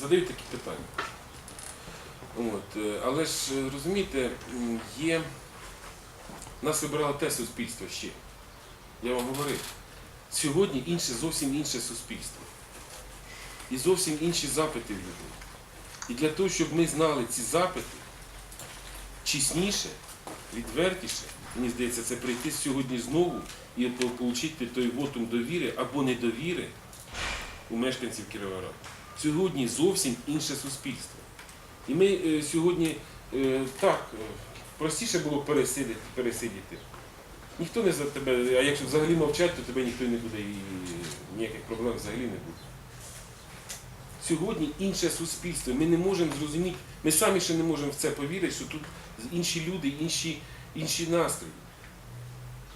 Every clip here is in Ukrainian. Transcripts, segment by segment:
задають такі питання. От, е, але ж е, розумієте, є. Нас вибирало те суспільство ще. Я вам говорив. Сьогодні інше зовсім інше суспільство. І зовсім інші запити в людей. І для того, щоб ми знали ці запити чесніше, відвертіше, мені здається, це прийти сьогодні знову і отримати той вотум довіри або недовіри у мешканців Кіровограда. Сьогодні зовсім інше суспільство. І ми е, сьогодні е, так, е, простіше було пересидіти, пересидіти. Ніхто не за тебе, а якщо взагалі мовчать, то тебе ніхто не буде і ніяких проблем взагалі не буде. Сьогодні інше суспільство. Ми не можемо зрозуміти, ми самі ще не можемо в це повірити, що тут інші люди, інші, інші настрої.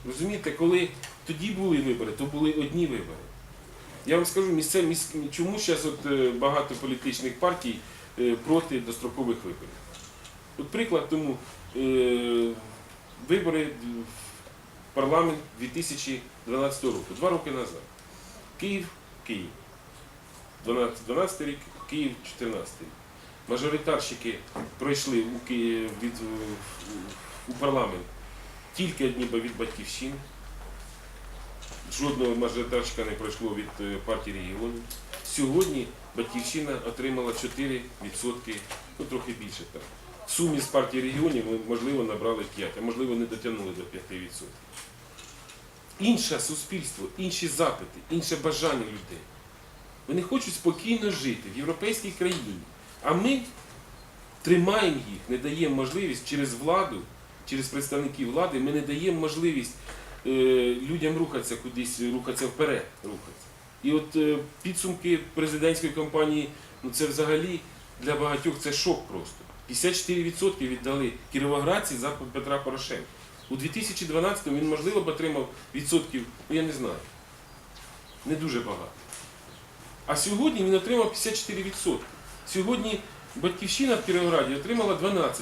Розумієте, коли тоді були вибори, то були одні вибори. Я вам скажу, місце, міс... чому зараз от, е, багато політичних партій е, проти дострокових виборів. От приклад тому е, вибори в парламент 2012 року, два роки назад. Київ, Київ. 12, 12 рік, Київ 14 рік. Мажоритарщики пройшли у, Ки- від, у парламент тільки одні від батьківщини. Жодного мажоритарщика не пройшло від е, партії регіонів. Сьогодні батьківщина отримала 4%, ну трохи більше так. В сумі з партії регіонів ми, можливо, набрали 5, а можливо не дотягнули до 5%. Інше суспільство, інші запити, інше бажання людей. Вони хочуть спокійно жити в європейській країні. А ми тримаємо їх, не даємо можливість через владу, через представників влади, ми не даємо можливість е, людям рухатися кудись, рухатися вперед. Рухатися. І от е, підсумки президентської кампанії, ну це взагалі для багатьох це шок просто. 54% віддали кіровоградці за Петра Порошенка. У 2012-му він, можливо, б отримав відсотків, ну я не знаю, не дуже багато. А сотні він отримав 54%. Сьогодні батьківщина в Кіровограді отримала 12%.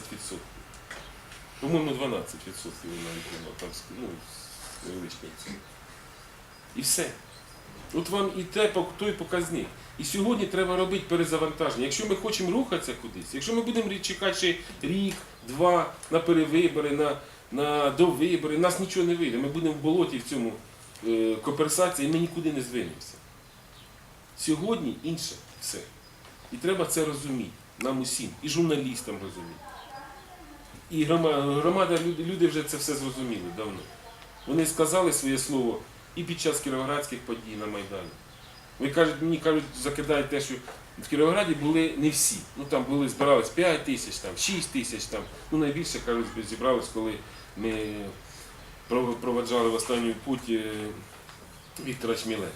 По-моєму, 12% він навіть отримав, там ну, невеличким. І все. От вам і те, той показник. І сьогодні треба робити перезавантаження. Якщо ми хочемо рухатися кудись, якщо ми будемо чекати рік, два на перевибори, на, на довибори, нас нічого не вийде. Ми будемо в болоті в цьому е, коперсації, і ми нікуди не звинемося. Сьогодні інше все. І треба це розуміти нам усім, і журналістам розуміти. І громада, люди вже це все зрозуміли давно. Вони сказали своє слово і під час кіровоградських подій на Майдані. Ви кажуть, мені кажуть, закидають те, що в Кіровограді були не всі. Ну там були, збирались 5 тисяч, там, 6 тисяч, там. ну найбільше кажуть, зібрались, коли ми пров- проведжали в останню путь е, Віктора Чміленка.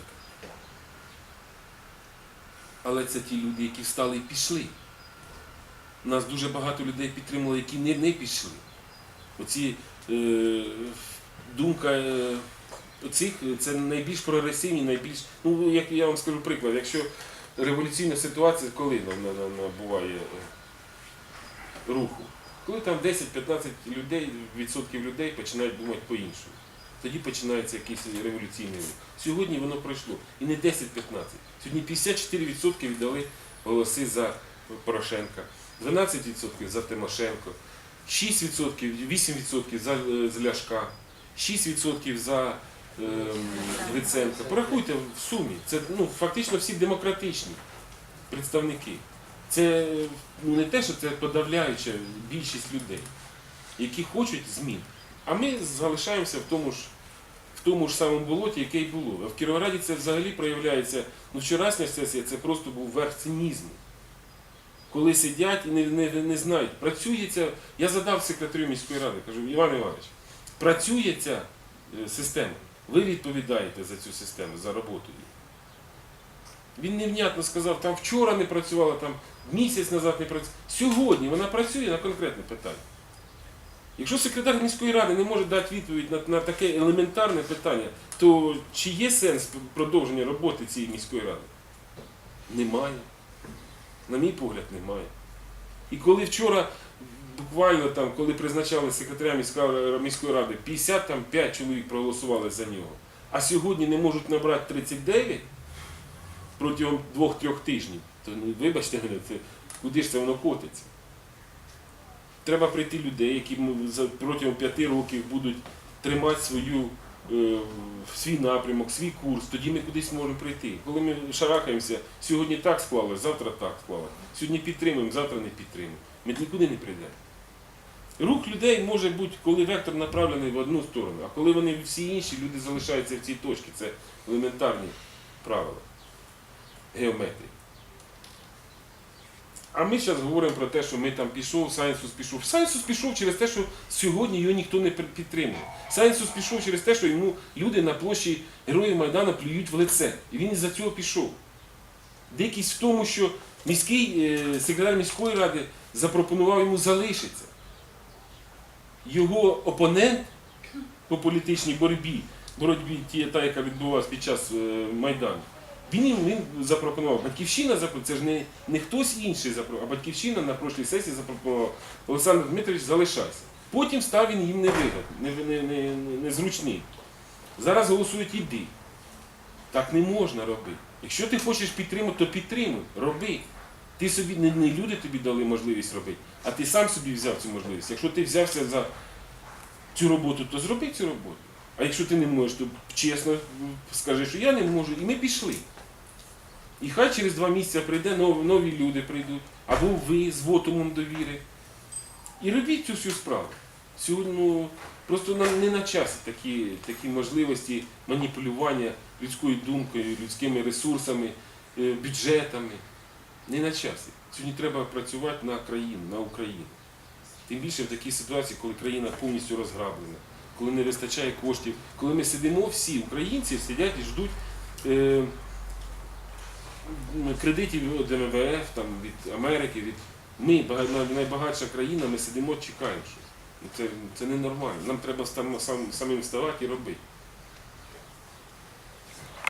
Але це ті люди, які встали і пішли. Нас дуже багато людей підтримали, які не, не пішли. Оці е, думка е, оцих це найбільш прогресивні, найбільш. Ну, як я вам скажу приклад, якщо революційна ситуація, коли на- на- на- набуває е, руху? Коли там 10-15 людей, відсотків людей починають думати по-іншому. Тоді починається якийсь революційний рух. Сьогодні воно пройшло. І не 10-15. Сьогодні 54% віддали голоси за Порошенка, 12% за Тимошенко, 6%, 8% за, е, за Ляшка, 6% за ем, Гриценка. Порахуйте в сумі. Це ну, фактично всі демократичні представники. Це ну, не те, що це подавляюча більшість людей, які хочуть змін. А ми залишаємося в тому ж, в тому ж самому болоті, яке й було. А в Кіровограді це взагалі проявляється. Ну, вчорашня сесія це просто був верх цинізму. Коли сидять і не, не, не знають, працює ця. Я задав секретарю міської ради, кажу, Іван Іванович, працює ця е, система. Ви відповідаєте за цю систему, за роботу її. Він невнятно сказав, там вчора не працювала, там місяць назад не працювала. Сьогодні вона працює на конкретне питання. Якщо секретар міської ради не може дати відповідь на, на таке елементарне питання, то чи є сенс продовження роботи цієї міської ради? Немає. На мій погляд, немає. І коли вчора, буквально там, коли призначали секретаря міської ради, 55 чоловік проголосували за нього, а сьогодні не можуть набрати 39 протягом 2-3 тижнів, то ну, вибачте це, куди ж це воно котиться? Треба прийти людей, які протягом п'яти років будуть тримати свою, е, свій напрямок, свій курс, тоді ми кудись можемо прийти. Коли ми шарахаємося, сьогодні так склалось, завтра так склалось. Сьогодні підтримуємо, завтра не підтримуємо. Ми нікуди не прийдемо. Рух людей може бути, коли вектор направлений в одну сторону, а коли вони всі інші, люди залишаються в цій точці. Це елементарні правила геометрії. А ми зараз говоримо про те, що ми там пішов, Сайенсус пішов. Сайенсус пішов через те, що сьогодні його ніхто не підтримує. Сайенсус пішов через те, що йому люди на площі Героїв Майдану плюють в лице. І він із-за цього пішов. Дикість в тому, що міський е, секретар міської ради запропонував йому залишитися. Його опонент по політичній боротьбі, боротьбі ті, та, яка відбувалася під час е, Майдану, він, їм- запропонував. Батьківщина це ж не, не хтось інший запропонував, а батьківщина на прошлій сесії запропонував Олександр Дмитрович, залишайся. Потім став він їм невигідний, не, не, не, не, незручний. Зараз голосують іди. Так не можна робити. Якщо ти хочеш підтримати, то підтримуй, роби. Ти собі не, не люди тобі дали можливість робити, а ти сам собі взяв цю можливість. Якщо ти взявся за цю роботу, то зроби цю роботу. А якщо ти не можеш, то чесно скажи, що я не можу, і ми пішли. І хай через два місяці прийде нові, нові люди прийдуть, або ви з вотумом довіри. І робіть цю всю справу. Сьогодні ну, просто нам не на часі такі, такі можливості маніпулювання людською думкою, людськими ресурсами, е, бюджетами. Не на часі. Сьогодні треба працювати на країну, на Україну. Тим більше в такій ситуації, коли країна повністю розграблена, коли не вистачає коштів, коли ми сидимо всі, українці сидять і ждуть е, кредитів від МВФ, там, від Америки, від ми, найбагатша країна, ми сидимо, чекаємо щось. Це, це ненормально. Нам треба сам, сам, самим вставати і робити.